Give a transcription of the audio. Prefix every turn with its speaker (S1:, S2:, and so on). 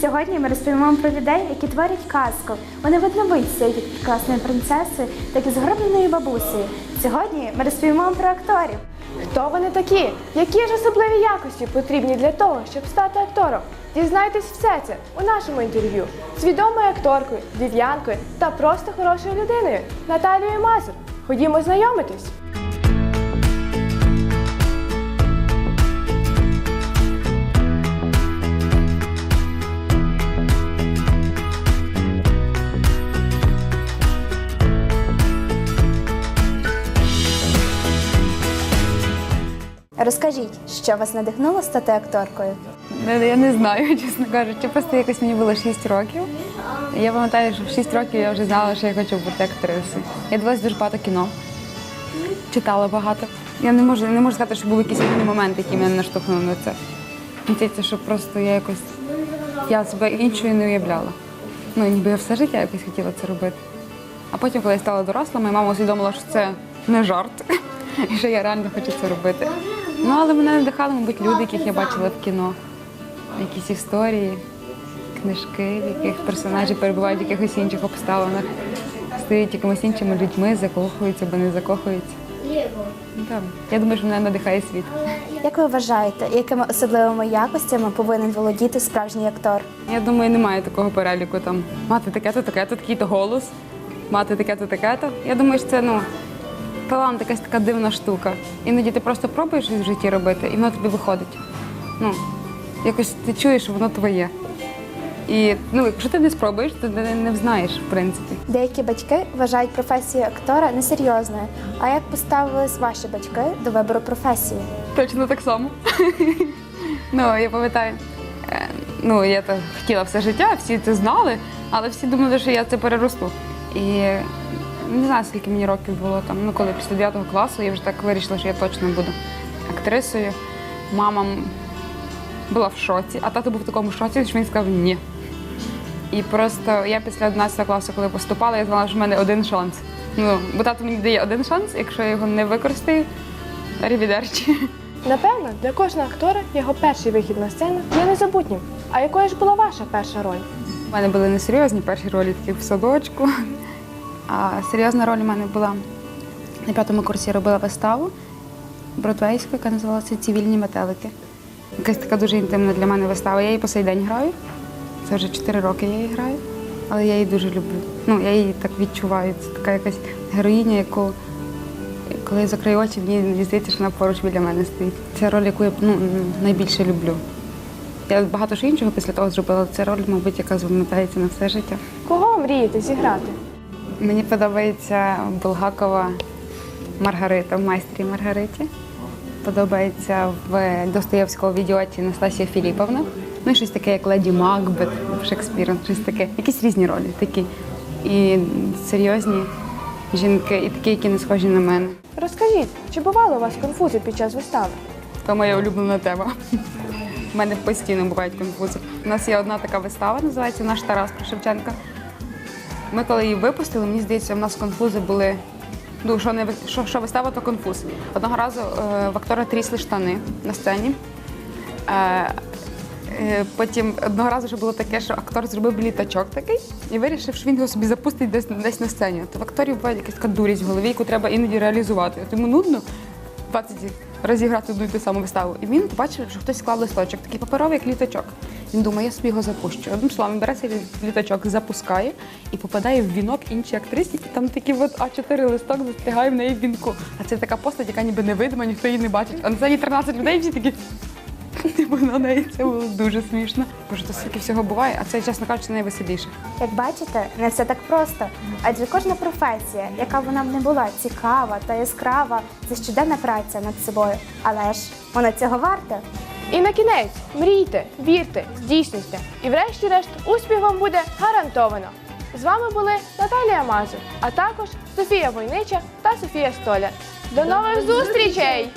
S1: Сьогодні ми розповімо про людей, які творять казку. Вони видновидці, як від прекрасної принцеси, так і згробленої бабусею. Сьогодні ми розповімо про акторів.
S2: Хто вони такі? Які ж особливі якості потрібні для того, щоб стати актором? Дізнайтесь все це у нашому інтерв'ю з відомою акторкою, львів'янкою та просто хорошою людиною Наталією Мазур. Ходімо знайомитись.
S1: Розкажіть, що вас надихнуло стати акторкою?
S3: Я не знаю, чесно кажучи. Просто якось мені було 6 років. Я пам'ятаю, що в 6 років я вже знала, що я хочу бути актрисою. Я дивилася дуже багато кіно, читала багато. Я не можу, не можу сказати, що був якийсь один момент, який мене наштовхнув на це. Здається, що просто я якось я себе іншою не уявляла. Ну, ніби я все життя якось хотіла це робити. А потім, коли я стала доросла, моя мама усвідомила, що це не жарт, і що я реально хочу це робити. Ну, але мене надихали, мабуть, люди, яких я бачила в кіно. Якісь історії, книжки, в яких персонажі перебувають в якихось інших обставинах, стають якимись іншими людьми, закохуються або не закохуються. Так. Я думаю, що мене надихає світ.
S1: Як ви вважаєте, якими особливими якостями повинен володіти справжній актор?
S3: Я думаю, немає такого переліку там мати таке-то, таке-то, такий-то голос, мати таке-то, таке-то. Я думаю, що це ну талант якась така дивна штука. Іноді ти просто пробуєш щось в житті робити, і воно тобі виходить. Ну, якось ти чуєш, що воно твоє. І ну, якщо ти не спробуєш, то ти не взнаєш, в принципі.
S1: Деякі батьки вважають професію актора несерйозною. А як поставились ваші батьки до вибору професії?
S3: Точно так само. ну, я пам'ятаю, е, ну, я так хотіла все життя, всі це знали, але всі думали, що я це переросту. І не знаю, скільки мені років було там, ну коли після 9 класу я вже так вирішила, що я точно буду актрисою. Мама була в шоці, а тато був в такому шоці, що він сказав ні. І просто я після 11 класу, коли поступала, я знала, що в мене один шанс. Ну, бо тато мені дає один шанс, якщо я його не використаю, рівідерчі.
S2: Напевно, для кожного актора його перший вихід на сцену є незабутнім. А якою ж була ваша перша роль?
S3: У мене були несерйозні перші ролі такі в садочку. Серйозна роль у мене була на п'ятому курсі робила виставу бродвейську, яка називалася Цивільні метелики. Якась така дуже інтимна для мене вистава. Я її по сей день граю. Це вже 4 роки я її граю, але я її дуже люблю. Ну, я її так відчуваю. Це така якась героїня, яку коли я закрию очі, мені здається, що вона поруч біля мене стоїть. Це роль, яку я ну, найбільше люблю. Я багато ж іншого після того зробила. Це роль, мабуть, яка запам'ятається на все життя.
S2: Кого мрієте зіграти?
S3: Мені подобається Булгакова Маргарита в майстрі Маргариті. Подобається в Достоєвського в ідіоті Настасія Філіповна. Ну і щось таке, як Леді Макбет Шекспіра, щось таке. Якісь різні ролі такі. І серйозні жінки, і такі, які не схожі на мене.
S2: Розкажіть, чи бували у вас конфузи під час вистави?
S3: Це моя улюблена тема. У мене постійно бувають конфузи. У нас є одна така вистава, називається Наш Тарас Шевченка. Ми коли її випустили, мені здається, в нас конфузи були. Ну, що, не, що, що вистава, то конфуз. Одного разу е, в актора трісли штани на сцені. Е, е, потім одного разу вже було таке, що актор зробив літачок такий і вирішив, що він його собі запустить десь, десь на сцені. То в акторів буває якась така дурість в голові, яку треба іноді реалізувати. От йому нудно 20 разів грати одну і ту саму виставу. І він побачив, що хтось склав листочок, такий паперовий, як літачок. Він думає, я собі його запущу. Одним словом, бере цей літачок, запускає і попадає в вінок іншій актрисі, і там такий от А4 листок застигає в неї в вінку. А це така постать, яка ніби невидима, ніхто її не бачить. А на сцені 13 людей всі такі. На неї це було дуже смішно. Боже, то стільки всього буває, а це, чесно кажучи, найвеселіше.
S1: Як бачите, не все так просто. Адже кожна професія, яка вона б не була цікава та яскрава, це щоденна праця над собою. Але ж вона цього варта.
S2: І на кінець мрійте, вірте, здійснюйте. І врешті-решт успіх вам буде гарантовано. З вами були Наталія Мазур, а також Софія Войнича та Софія Столяр. До нових зустрічей!